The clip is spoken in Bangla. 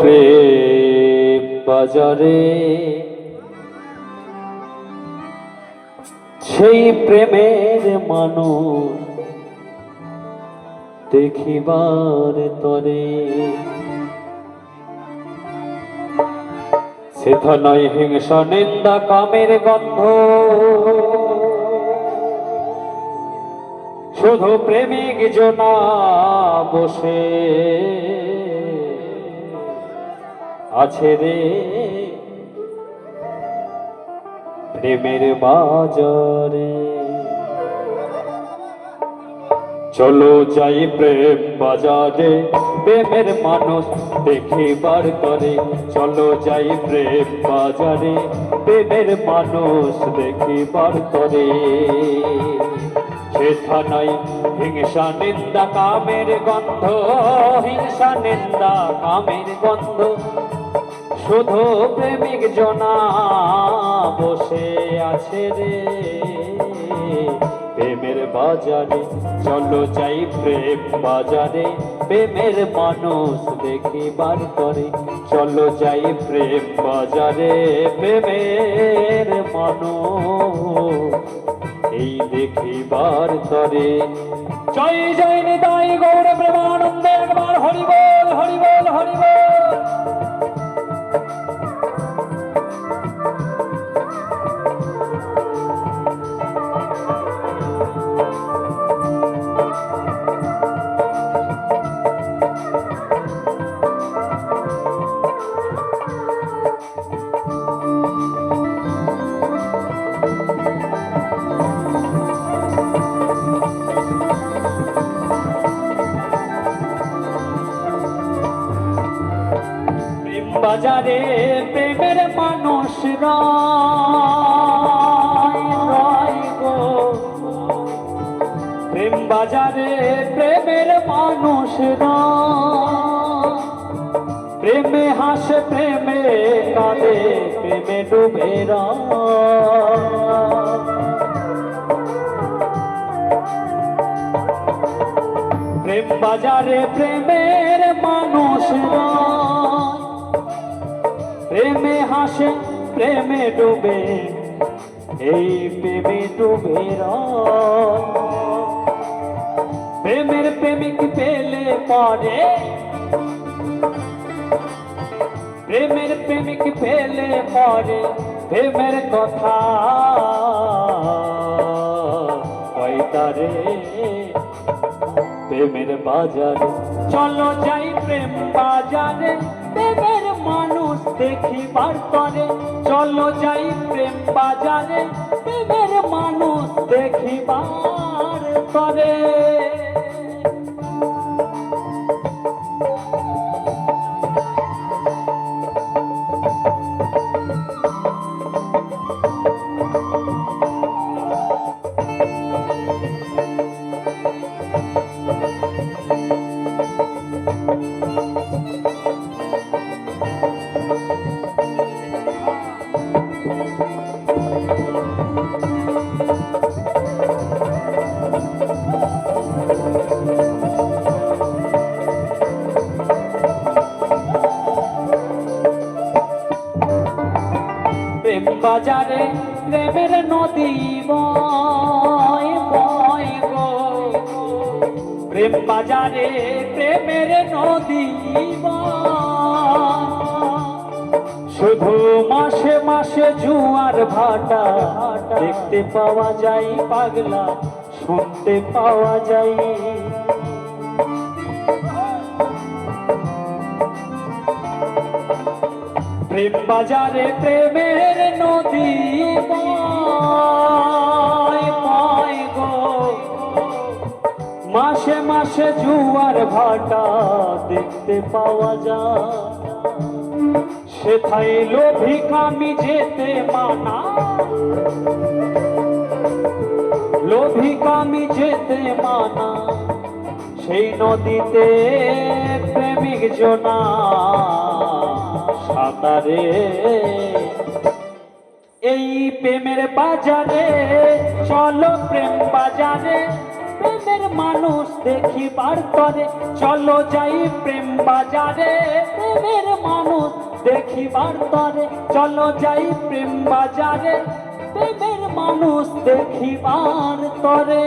প্রেম বাজারে। সেই প্রেমের মানুষ দেখিবার তরে। সেথ নয় হিংসা নিন্দা, কামের গন্ধ। শুধু প্রেমিক জনা বসে। আছে রে। প্রেমের বাজারে। চলো যাই প্রেম বাজারে। প্রেমের মানুষ দেখিবার করে। চলো যাই প্রেম বাজারে। প্রেমের মানুষ দেখিবার করে। সেথা নাই হিংসা নিন্দা কামের গন্ধ। হিংসা নিন্দা কামের গন্ধ। শুধু প্রেমিক জনা বসে আছে রে। প্রেমের বাজারে, চলো যাই প্রেম বাজারে। প্রেমের মানুষ দেখিবার করে চলো যাই প্রেম বাজারে। প্রেমের মানুষ এই দেখিবার তরে। জয় জয় নিতাই গৌর প্রেমানন্দ একবার হরিবল বাজারে প্রেমের মানুষ প্রেম বাজারে প্রেমের মানুষ প্রেমে হাসে, প্রেমে কাঁদে, প্রেমে ডুবে প্রেম বাজারে প্রেমের মানুষ রয়। প্রেমে হাসে, প্রেমে ডুবে, এই প্রেমে ডুবে প্রেমের প্রেমিক পেলে পরে, প্রেমের প্রেমিক পেলে পরে প্রেমের কথা। কয়তারে প্রেমের বাজারে, চলো যাই প্রেম বাজারে, প্রেমের মানুষ দেখিবার তরে চলো যাই প্রেম বাজারে। প্রেমের মানুষ দেখিবার তরে বাজারে প্রেমের নদী বয় বয় গো প্রেম বাজারে প্রেমের নদী। শুধু মাসে মাসে জুয়ার ভাটা দেখতে পাওয়া যায় পাগলা, শুনতে পাওয়া যায় প্রেম বাজারে প্রেমের নদী গো। মাসে মাসে জুয়ার ভাটা দেখতে পাওয়া যায়। সেথায় লোভী কামি যেতে মানা। লোভী কামি যেতে মানা। সেই নদীতে প্রেমিক জনা। সাঁতারে। এই প্রেমের বাজারে, চলো প্রেম বাজারে, প্রেমের মানুষ দেখি দেখিবার তরে চলো যাই প্রেম বাজারে, প্রেমের মানুষ দেখিবার তরে চলো যাই প্রেম বাজারে, প্রেমের মানুষ দেখিবার তরে